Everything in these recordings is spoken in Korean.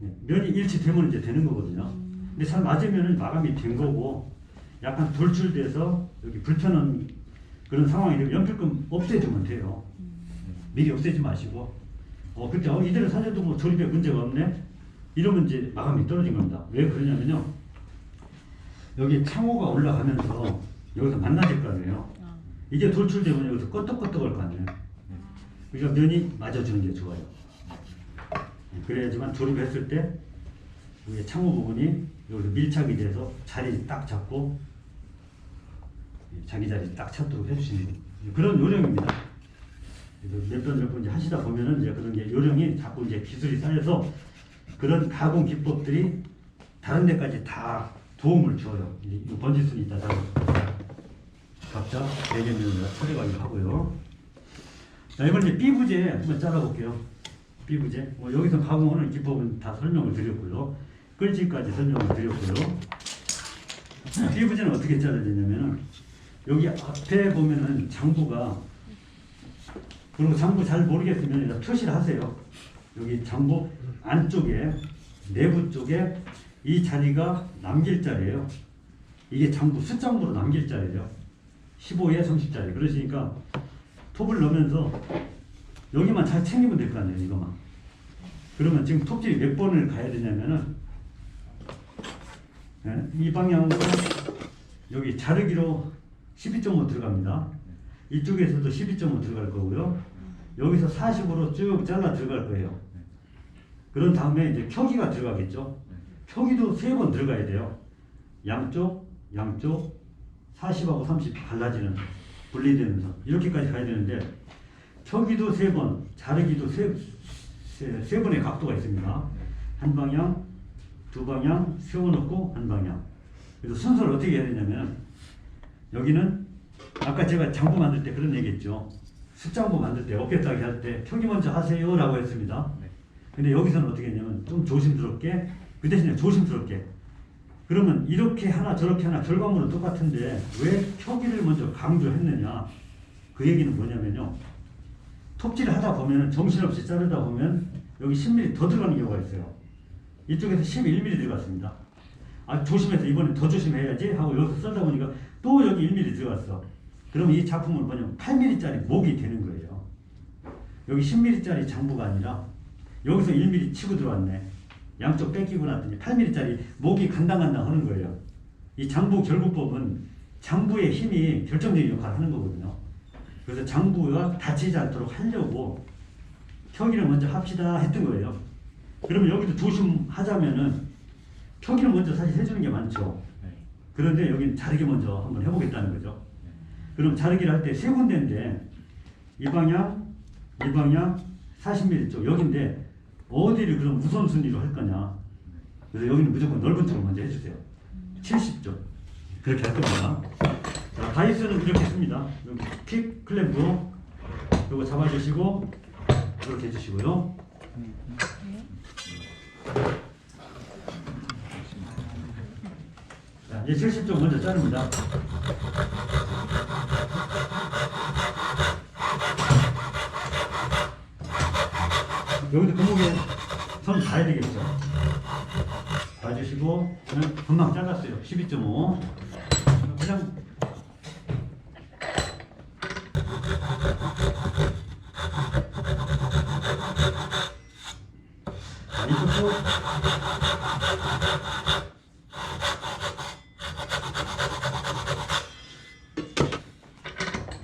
네, 면이 일치되면 이제 되는 거거든요. 근데 잘 맞으면 마감이 된 거고 약간 돌출돼서 여기 불편한 그런 상황이 되면 연필금 없애주면 돼요. 미리 없애지 마시고 어 그때 어 이대로 사줘도 뭐 조립에 문제가 없네 이러면 이제 마감이 떨어진 겁니다. 왜 그러냐면요 여기 창호가 올라가면서 여기서 만나질 거 아니에요. 이게 돌출되면 여기서 껐덕껐덕할 거 아니에요. 그러니까 면이 맞아주는 게 좋아요. 그래야지만 조립했을 때 여기 창호 부분이 여기서 밀착이 돼서 자리 딱 잡고 자기 자리 딱 찾도록 해주시는 그런 요령입니다. 몇번 몇 번 이제 하시다 보면은 이제 그런 게 요령이 자꾸 이제 기술이 쌓여서 그런 가공 기법들이 다른 데까지 다 도움을 줘요. 이 번지순이 있다. 각자 대개면을 처리가 하고요. 자, 이번 이제 B부제 한번 잘라볼게요. B부제. 뭐 여기서 가공하는 기법은 다 설명을 드렸고요. 끌지까지 설명을 드렸고요. B부제는 어떻게 되냐면은 여기 앞에 보면은 장부가 그리고 장부 잘 모르겠으면 일단 표시를 하세요. 여기 장부 안쪽에 내부 쪽에 이 자리가 남길 자리예요. 이게 장부 숫장부로 남길 자리죠. 15에 30짜리. 그러시니까 톱을 넣으면서 여기만 잘 챙기면 될 거 아니에요. 이거만. 그러면 지금 톱질이 몇 번을 가야 되냐면은 예, 이 방향으로 여기 자르기로 12.5 들어갑니다. 이쪽에서도 12.5 들어갈 거고요. 여기서 40으로 쭉 잘라 들어갈 거예요. 그런 다음에 이제 표기가 들어가겠죠. 표기도 세 번 들어가야 돼요. 양쪽, 양쪽, 40하고 30 갈라지는 분리되면서 이렇게까지 가야 되는데 표기도 세 번, 자르기도 세, 세, 세 번의 각도가 있습니다. 한 방향, 두 방향 세워놓고 한 방향. 그래서 순서를 어떻게 해야 되냐면 여기는 아까 제가 장부 만들 때 그런 얘기 했죠. 숫장부 만들 때 어깨 따기 할때 표기 먼저 하세요 라고 했습니다. 근데 여기서는 어떻게 했냐면 좀 조심스럽게 그 대신에 조심스럽게 그러면 이렇게 하나 저렇게 하나 결과물은 똑같은데 왜 표기를 먼저 강조했느냐 그 얘기는 뭐냐면요 톱질을 하다 보면 정신없이 자르다 보면 여기 10mm 더 들어가는 경우가 있어요. 이쪽에서 11mm 들어갔습니다. 아 조심해서 이번엔 더 조심해야지 하고 여기서 썰다 보니까 또 여기 1mm 들어갔어. 그러면 이 작품은 뭐냐면 8mm짜리 목이 되는 거예요. 여기 10mm짜리 장부가 아니라 여기서 1mm 치고 들어왔네. 양쪽 뺏기고 났더니 8mm짜리 목이 간당간당 하는 거예요. 이 장부 결부법은 장부의 힘이 결정적인 역할을 하는 거거든요. 그래서 장부가 다치지 않도록 하려고 표기를 먼저 합시다 했던 거예요. 그러면 여기도 조심하자면은 표기를 먼저 사실 해주는 게 많죠. 그런데 여기는 자르기 먼저 한번 해보겠다는 거죠. 그럼 자르기를 할 때 세 군데인데 이 방향, 이 방향, 40mm 쪽 여기인데 어디를 그럼 우선순위로 할 거냐. 그래서 여기는 무조건 넓은 쪽을 먼저 해주세요. 70쪽. 그렇게 할 겁니다. 자, 다이스는 이렇게 씁니다. 픽, 클램프. 요거 잡아주시고, 이렇게 해주시고요. 자, 이제 70쪽 먼저 자릅니다. 여기도 금목에 손 봐야 되겠죠. 봐주시고 저는 금방 잘랐어요. 12.5 그냥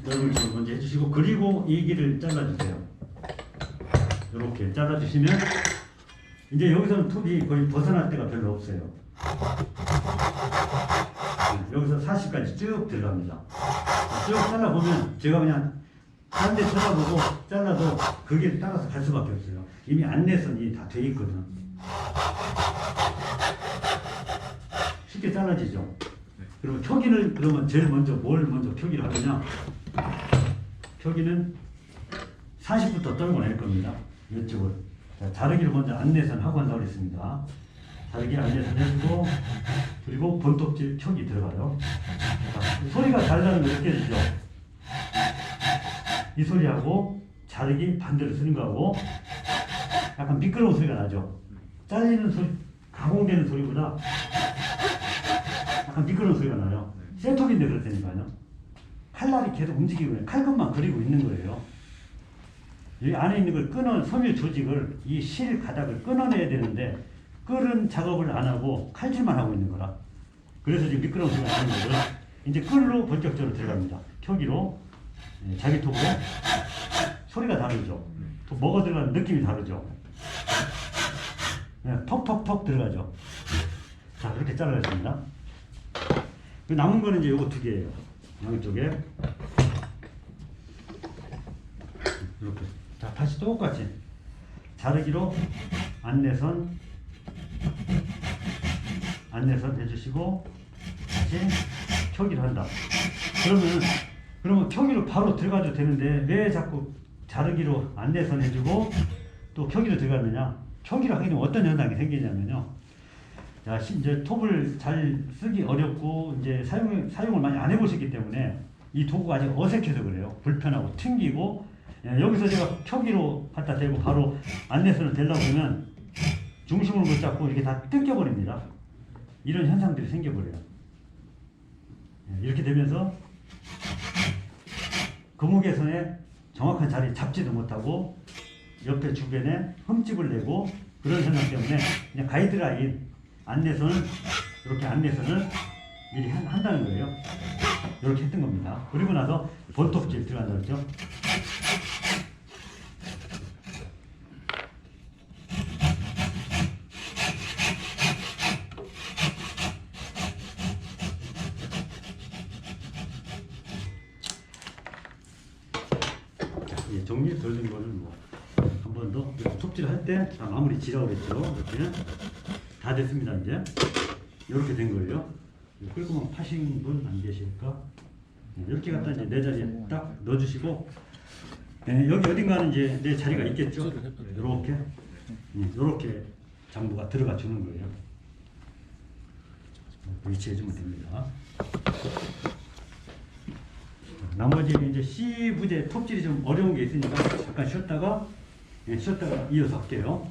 넓은 쪽 먼저 해주시고 그리고 이 길을 잘라주세요. 이렇게 잘라주시면 이제 여기서는 톱이 거의 벗어날 데가 별로 없어요. 네, 여기서 40까지 쭉 들어갑니다. 쭉 잘라보면 제가 그냥 한대 쳐다보고 잘라도 그길 따라서 갈 수밖에 없어요. 이미 안내선이 다 돼 있거든. 쉽게 잘라지죠. 그러면 표기를 그러면 제일 먼저 뭘 먼저 표기를 하느냐? 표기는 40부터 떨고 낼 겁니다. 이쪽을. 자, 자르기를 먼저 안내선 하고 한다고 그랬습니다. 자르기 안내선 해주고, 그리고 본톱질 척이 들어가요. 자, 소리가 잘 나는 거 느껴지죠? 이 소리하고 자르기 반대로 쓰는 거하고 약간 미끄러운 소리가 나죠? 잘리는 소리, 가공되는 소리보다 약간 미끄러운 소리가 나요. 쇠톱인데 그렇다니까요. 칼날이 계속 움직이고 있는, 칼끝만 그리고 있는 거예요. 이 안에 있는 걸 끊어 섬유 조직을 이 실 가닥을 끊어내야 되는데 끌은 작업을 안 하고 칼질만 하고 있는 거라. 그래서 지금 미끄러운 소리가 나는 거고요. 이제 끌로 본격적으로 들어갑니다. 켜기로 예, 자기 톱으로 소리가 다르죠. 또 먹어 들어가는 느낌이 다르죠. 예, 톡톡톡 들어가죠. 자 이렇게 잘라냈습니다. 그 남은 거는 이제 요거 두 개예요. 양쪽에 이렇게. 자 다시 똑같이 자르기로 안내선 안내선 해주시고 다시 켜기를 한다. 그러면 그러면 켜기로 바로 들어가도 되는데 왜 자꾸 자르기로 안내선 해주고 또 켜기로 들어가느냐? 켜기로 하게 되면 어떤 현상이 생기냐면요. 자, 시- 이제 톱을 잘 쓰기 어렵고 이제 사용 사용을 많이 안 해보셨기 때문에 이 도구가 아직 어색해서 그래요. 불편하고 튕기고 예, 여기서 제가 켜기로 갖다 대고 바로 안내선을 대려고 그러면 중심을 못 잡고 이렇게 다 뜯겨버립니다. 이런 현상들이 생겨버려요. 예, 이렇게 되면서 거무개선에 정확한 자리 잡지도 못하고 옆에 주변에 흠집을 내고 그런 현상 때문에 그냥 가이드라인 안내선을 이렇게 안내선을 미리 한, 한다는 거예요. 이렇게 했던 겁니다. 그리고 나서 본톱질 들어간다 그랬죠. 예, 정리 돌린 거는 뭐한 번 더 톱질 할때 마무리 지라고 그랬죠. 이렇게 다 됐습니다 이제 이렇게 된 거예요. 끌고만 파신 분 안 계실까? 네, 이렇게 갖다 이제 내 자리에 딱 넣어주시고 네, 여기 어딘가는 이제 내 자리가 있겠죠. 이렇게 이렇게 장부가 들어가 주는 거예요. 위치해 주면 됩니다. 나머지 이제 C 부재 톱질이 좀 어려운 게 있으니까 잠깐 쉬었다가 예, 쉬었다가 이어서 할게요.